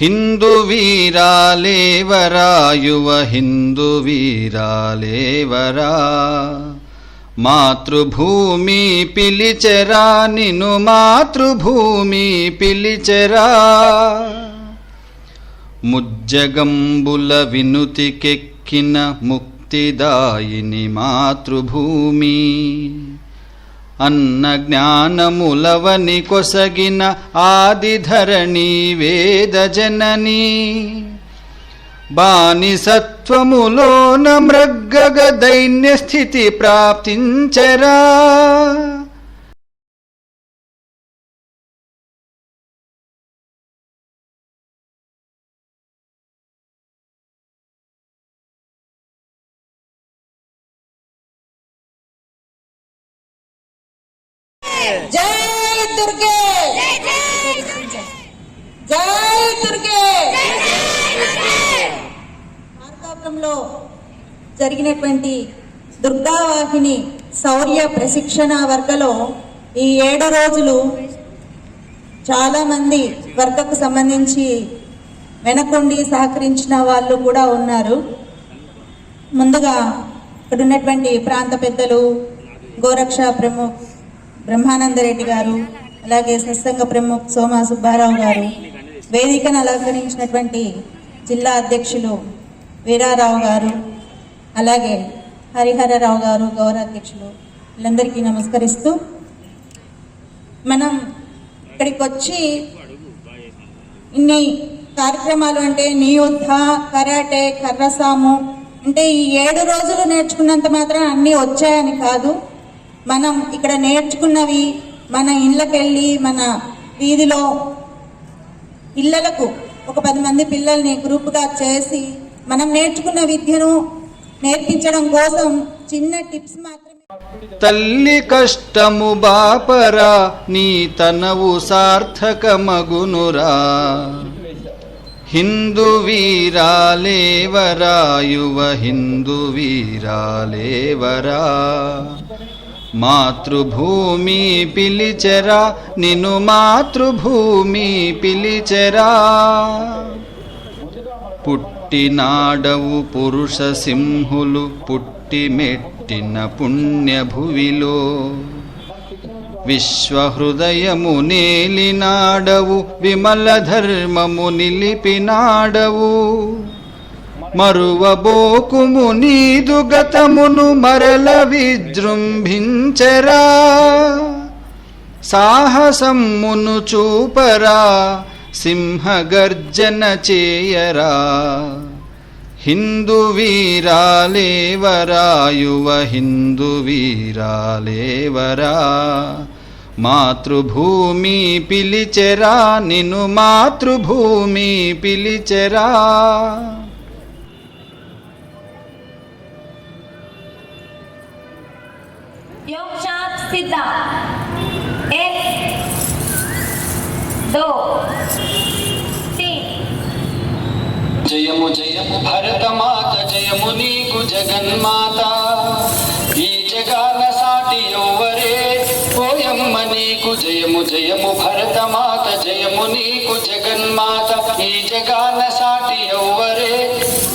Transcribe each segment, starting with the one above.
హిందు వీరాలేవరా యువ హిందు వీరాలేవరా మాతృభూమి పిలిచెరా నిను మాతృభూమి పిలిచెరా. ముజ్జగంబుల వినుతికెక్కిన ముక్తిదాయిని మాతృభూమి. అన్న జ్ఞానములవని కొసగిన ఆదిధరణి వేద జనని. బానిసత్వములోన మృగ్గగ దైన్య స్థితి ప్రాప్తించరా. దుర్గావాహిని శౌర్య ప్రశిక్షణ వర్గలో ఈ ఏడు రోజులు చాలామంది వర్గకు సంబంధించి వెనకుండి సహకరించిన వాళ్ళు కూడా ఉన్నారు. ముందుగా ఇక్కడ ఉన్నటువంటి ప్రాంత పెద్దలు గోరక్ష ప్రముఖ్ బ్రహ్మానందరెడ్డి గారు అలాగే సత్సంగ ప్రముఖ్ సోమా సుబ్బారావు గారు వేదికను అలంకరించినటువంటి జిల్లా అధ్యక్షులు వీరారావు గారు అలాగే హరిహరరావు గారు గౌరవాధ్యక్షులు వీళ్ళందరికీ నమస్కరిస్తూ మనం ఇక్కడికి వచ్చి ఇన్ని కార్యక్రమాలు అంటే నియుద్ధ కరాటే కర్రసాము అంటే ఈ ఏడు రోజులు నేర్చుకున్నంత మాత్రం అన్నీ వచ్చాయని కాదు. మనం ఇక్కడ నేర్చుకున్నవి మన ఇళ్ళకెళ్ళి మన వీధిలో పిల్లలకు ఒక పది మంది పిల్లల్ని గ్రూప్గా చేసి మనం నేర్చుకున్న విద్యను నేర్పించడం కోసం చిన్న టిప్స్ మాత్రమే. తల్లి కష్టము బాపరా నీ తనవు సార్థకమగునురా. హిందూ వీరాలేవరా యువ హిందూ వీరాలేవరా మాతృభూమి పిలిచెరా నిన్ను మాతృభూమి పిలిచెరా. పుట్టినాడవు పురుష సింహులు పుట్టి మెట్టిన పుణ్యభువిలో. విశ్వహృదయము నేలినాడవు విమల ధర్మము నిలిపినాడవు. మరువబోకుము నీదు గతమును మరల విజృంభించరా. సాహసమ్మును చూపరా సింహగర్జన చేయరా హిందూ వీరాలేవరా యువ హిందూ వీరాలేవరా మాతృభూమి పిలిచెరా నిన్ను మాతృభూమి పిలిచెరా योग शांत सीधा एक दो జయము జయము భరతమాత జయము నీకు జగన్మాత ఈ జగాన సాటి ఎవ్వరే పోయమ్మ నీకు జయము జయము భరతమాత జయము నీకు జగన్మాత ఈ జగాన సాటి ఎవ్వరే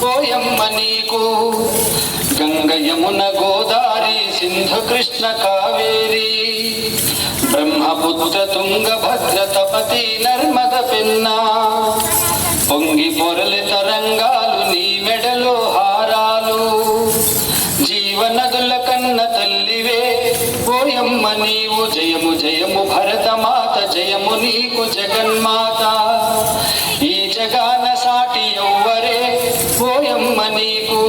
పోయమ్మ నీకు గంగ యమున గోదారి సింధు కృష్ణ కావేరి బ్రహ్మపుత్ర తుంగ భద్ర తపతి నర్మద పెన్నా జగన్మాత ఈ జగాన సాటి ఎవ్వరే పోయమ్మ నీకు.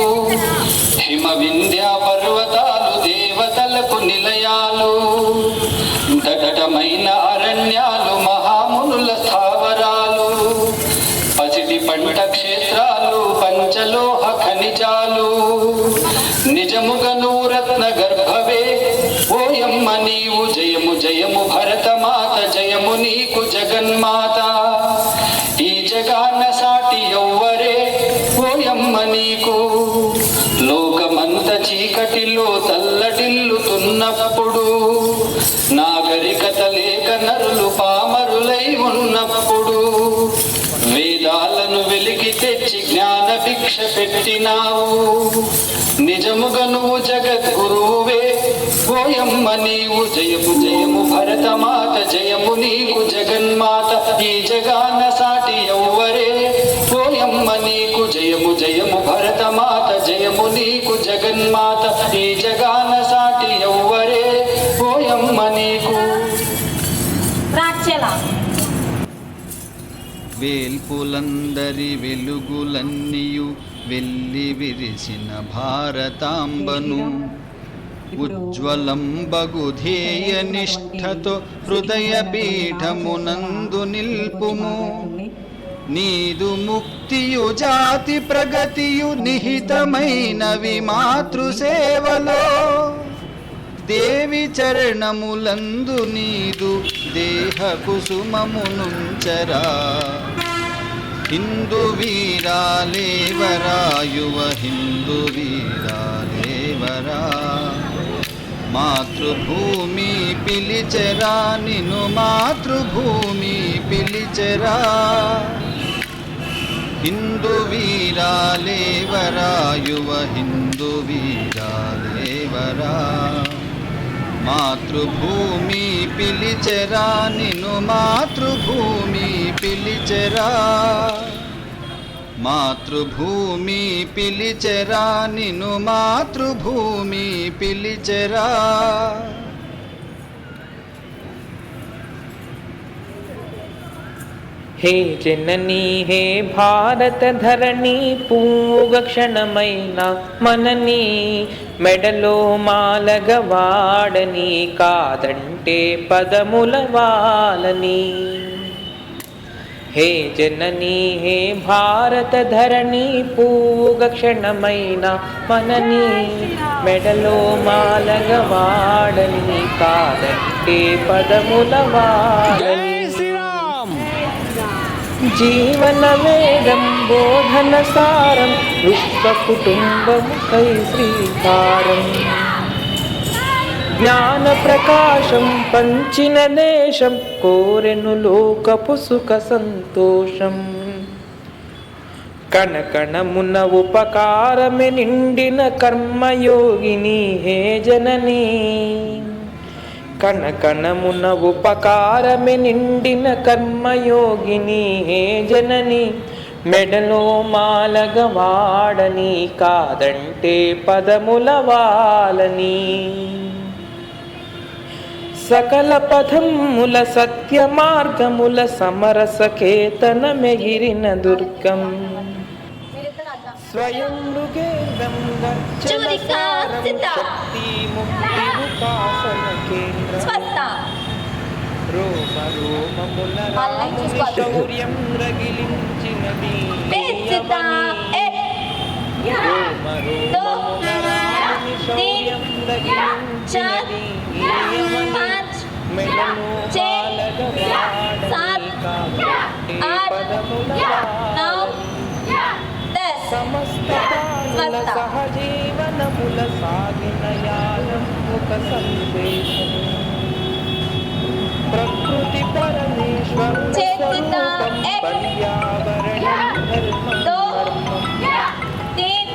హిమ వింధ్యా పర్వతాలు దేవతలకు నిలయాలు దటమైన అరణ్యాలు మహామునుల నిజముగా నువ్వు జగద్గురువే. ఓయమ్మ నీవు జయము జయము భరతమాత జయము నీకు జగన్మాత ఈ జగాన సాటి ఎవ్వరే. ఓయమ్మ నీకు జయము జయము భరతమాత జయము నీకు జగన్మాత ఈ జగాన సాటి ఎవ్వరే. ఓయమ్మ నీకు. వేల్పులందరి వెలుగులన్నీయు వెళ్ళి విరిసిన భారతాంబను. ఉజ్వలం బగుధేయ నిష్ఠతో హృదయ పీఠమునందు నిల్పుము. నీదు ముక్తియు జాతి ప్రగతియు నిహితమైనవి మాతృసేవలో దేవి చరణములందు నీదు దేహ కుసుమమునుంచరా. హిందూ వీరాలేవరా యువ హిందూ వీరాలేవరా మాతృభూమి పిలిచెరా నిన్ను మాతృభూమి పిలిచెరా హిందూ వీరాలేవరా యువ హిందూ వీరాలేవరా మాతృభూమి పిలిచెరా నిన్ను మాతృభూమి పిలిచెరా. మాతృభూమి పిలిచెరా నిన్ను మాతృభూమి పిలిచెరా. హే జనని హే భారత ధరణి పూగ క్షణమైన మనని మెడలో మాలగవాడని కాదంటే పదముల వాలని. హే జనని హే భారత ధరణి పూగ క్షణమైన మనని మెడలో మాలగ వాడని కాదంటే పదముల వాడని. జీవన వేదం బోధన సారం విశ్వ కుటుంబము కై శ్రీకారం. జ్ఞాన ప్రకాశం పంచిన దేశం కోరెను లోకపు సుఖ సంతోషం. కణకణమున ఉపకారమే నిండిన కర్మయోగిని హే జననీ. కణకణమున ఉపకారమే నిండిన కర్మయోగిని హే జనని. మెడలో మాలగ వాడని కాదంటే పదముల వాలని. సకల పథముల సత్య మార్గముల సమరస కేతన మెగిరిన దుర్గం. స్వయం మృగేంద్రం చూరికా సిద్ధ. శక్తి ముక్తి ఉపాసన కేంద్రం. స్వస్థ. రోమ రోమముల వాళ్ళని రాముని చూసుకోవాలి. శౌర్యం రగిలించినది. పేచిత యవని. ఎ రోమ రోమముల రాముని శౌర్యం రగిలించినది. छः, బాలగ వాడని सात, కాబట్టి आठ, పదముల नौ వాడని. दस సమస్త ప్రాణుల స్వస్థ. సహజీవనముల సాగిన యానం ఒక సందేశం ప్రకృతి పరమేశ్వరుల చేతుత స్వరూపం एक, పర్యావరణం ధర్మం दो, కర్మం तीन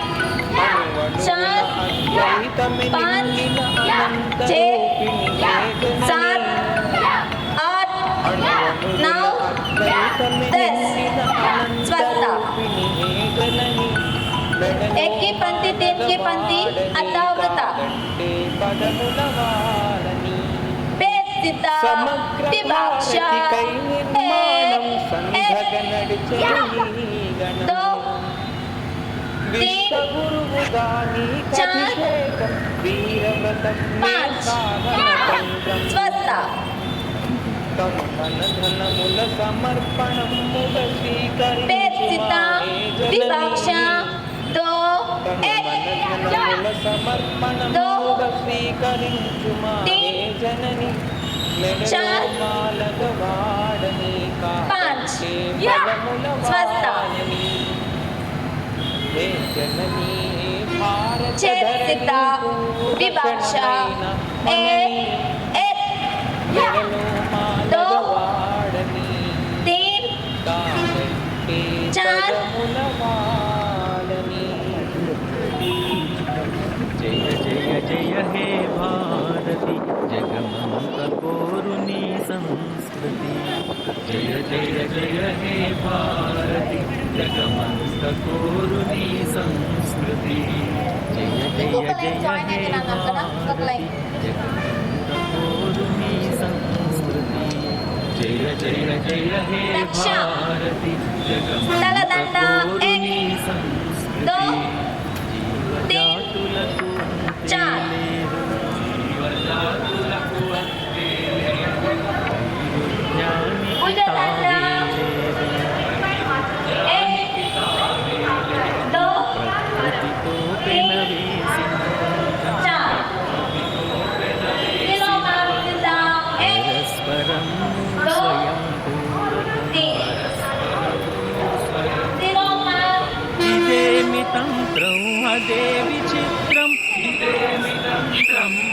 అణువణువున चार, అద్వైతమే पाँच, నిండిన అనంత छः, రూపిణి వేదనని. દસ સ્વસ્થ એકી પંક્તિ તેટકી પંક્તિ અતાવ્રતા ಬೇಸಿತ ಪಿಭಾಕ್ಷ दो चार पाँच स्वस्थ पेत्सिता द्विपक्ष दो एक दो तीन विभाषा एक एक जगमंत कोरुणी संस्कृति जय जय जय हे भारति जगमंत कोरुणी संस्कृति जय जय जय हे भारति जगमंत कोरुणी संस्कृति जय जय जय हे भारति जगमंत कोरुणी संस्कृति जीवदातुल चार తంత్రం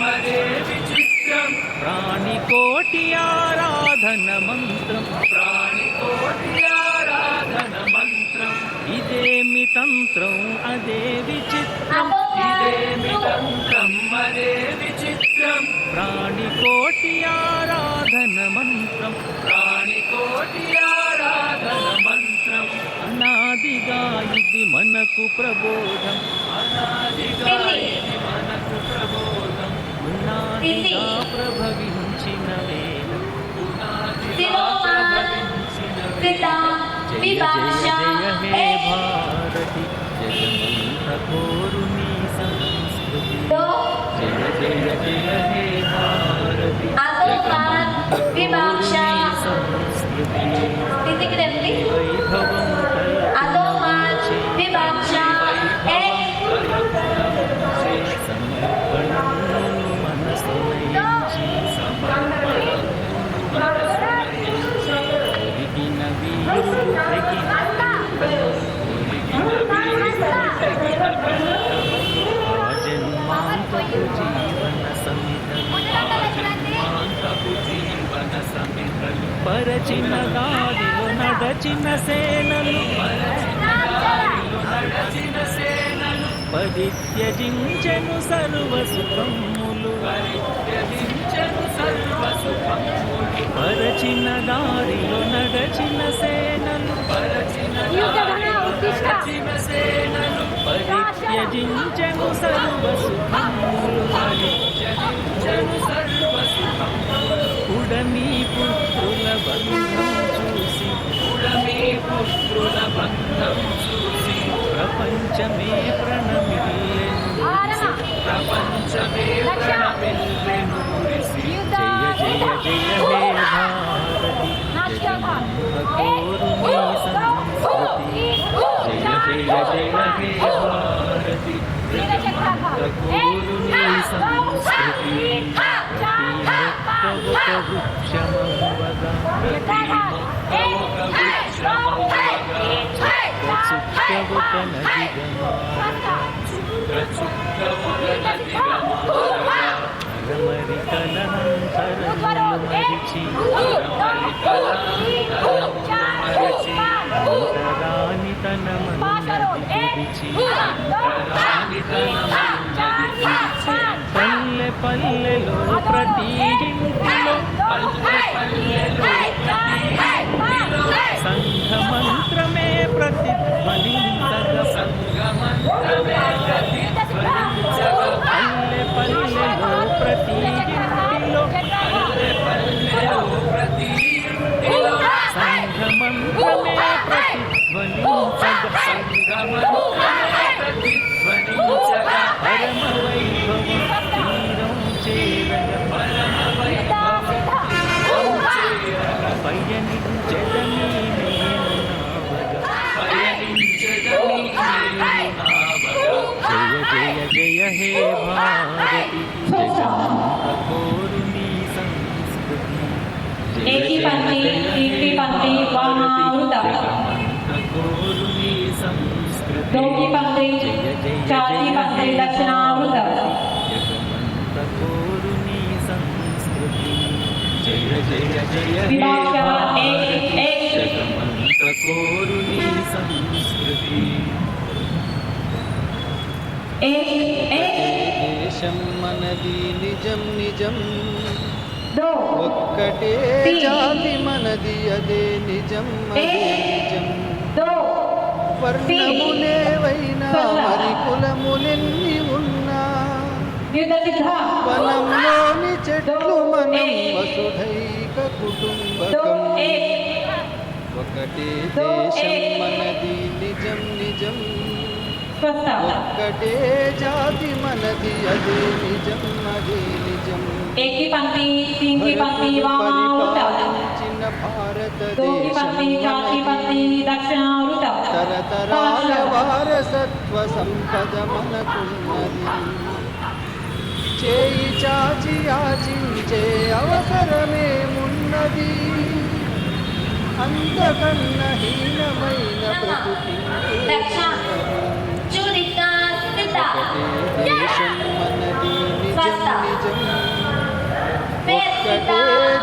అదే విచిత్రం ప్రాణికోటి ఆరాధన మంత్రం. ప్రాణికోటి ఆరాధన మంత్రం. ఇదేమి తంత్రం? అదే విచిత్రం ఇదేమి తంత్రం? అదే విచిత్రం ప్రాణికోటి ఆరాధన మంత్రం. ప్రాణికోటి ఆరాధన మంత్రం. అనాదిగా ఇది మనకు ప్రబోధం. ప్రభవించిన వేళ జయ జయ హే భారతి జగమంత కోరు నీ సంస్కృతి జయ జయ జయ హే భారతి జగమంత కోరు నీ సంస్కృతి వైభవం పరచిన దారిలో నడచిన సేనలు పరచిన దారిలో సర్వ సుఖములు పరచిన దారిలో నడచిన సేనలు పరచిన సేనలు పరిత్యజించెను ఉడమి పుత్రుల బంధం చూసి ఉడమి పుత్రుల బంధం చూసి ప్రపంచమే ప్రణమిల్లెను ప్రపంచమే ప్రణమిల్లెను జయ జయ జయ హే భారతి కోరు సంస్కృతి జయ జయ జయ హే జగమంత కోరు పల్లెలో ప్రతి ఇంటిలో పల్లె పల్లెలో సంఘ మంత్రమే ప్రతిధ్వనించగా. సంఘ మంత్రమే పల్లె పల్లెలో ప్రతి ఇంటిలో పల్లె పల్లెలో ప్రతి ఇంటిలో సంఘ మంత్రమే ప్రతిధ్వనించగా. पंक्ति वामावृता दो की पंक्ति चार की पंक्ति दक्षिणावृता विभाग एक एक। एक एक निजम निजम ఒక్కటే జాతి మనది అదే నిజం అదే నిజం. వర్ణములేవైనా మరి కులములెన్ని ఉన్నా? వనంలోని చెట్లు మనం వసుధైక కుటుంబకం. ఒకటే దేశం మనది నిజం నిజం. ఒక్కటే అది నిజం అది నిజం. ఏకి పంక్తి పింకి పంక్తి వామా ఉత్తవ చిన్న భారత దేశం పంక్తి చాతి చేయి చాచి ఆచించే అవసరమేమున్నది అంతకన్న హీనమైన ప్రకృతి ఒక్కటే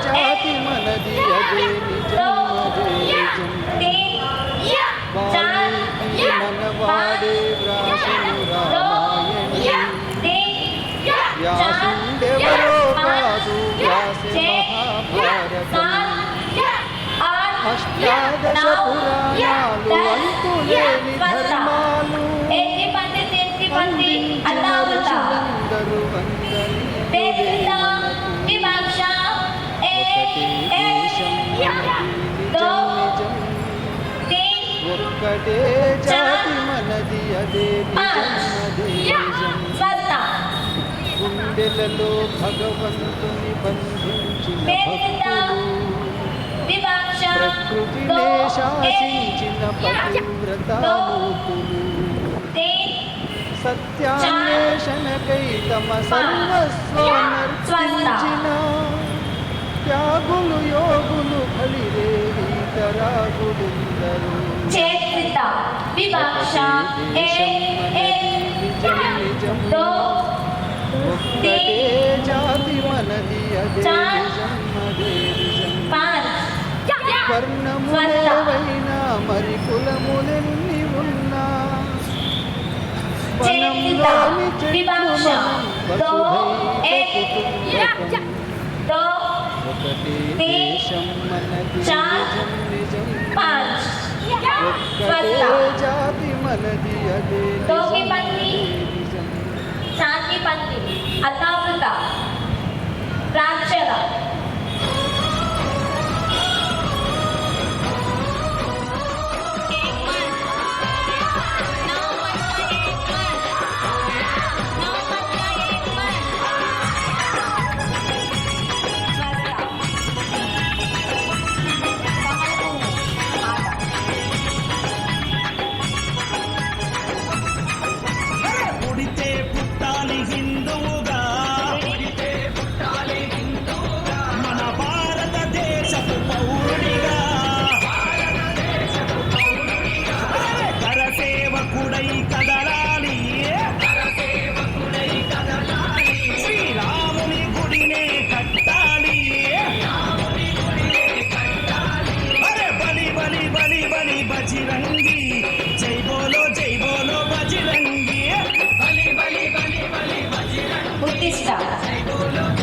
జాతి మనది అదే నిజం అదే నిజం వాల్మీకి మనవాడే వ్రాసెను రామాయణి వ్యాసుండెవరో కాదు వ్యాసె మహాభారతం అష్టాదశ పురాణాలు అంతులేని ధర్మాలు అందించిన ఋషులందరూ వందనీయులే ఒక్కటే జాతి మనది అదే గుండెలలో భగవంతుని బంధించిన ప్రకృతినే శాసించిన పతివ్రతామూర్తులు. సత్యాన్వేషణకై తమ సర్వస్వానర్పించిన త్యాగులు యోగులు బలిరేతరాగుడుందరు చేత వివక్ష దో ఒక్కటే జాతి మనది అదే చార్. నిజం అదే నిజం పాంచ్ వర్ణములేవైనా మరి కులములెన్ని ఉన్నా చేతిత వనంలోని చెట్లు వివక్ష మనం దో వసుధైక ఏక్ కుటుంబకం. దో ఒకటే తీన్. దేశం మనది చార్. నిజం నిజం పాంచ్ ఒక్కటే స్వస్థ జాతి మనది అదే శాంతి これでした。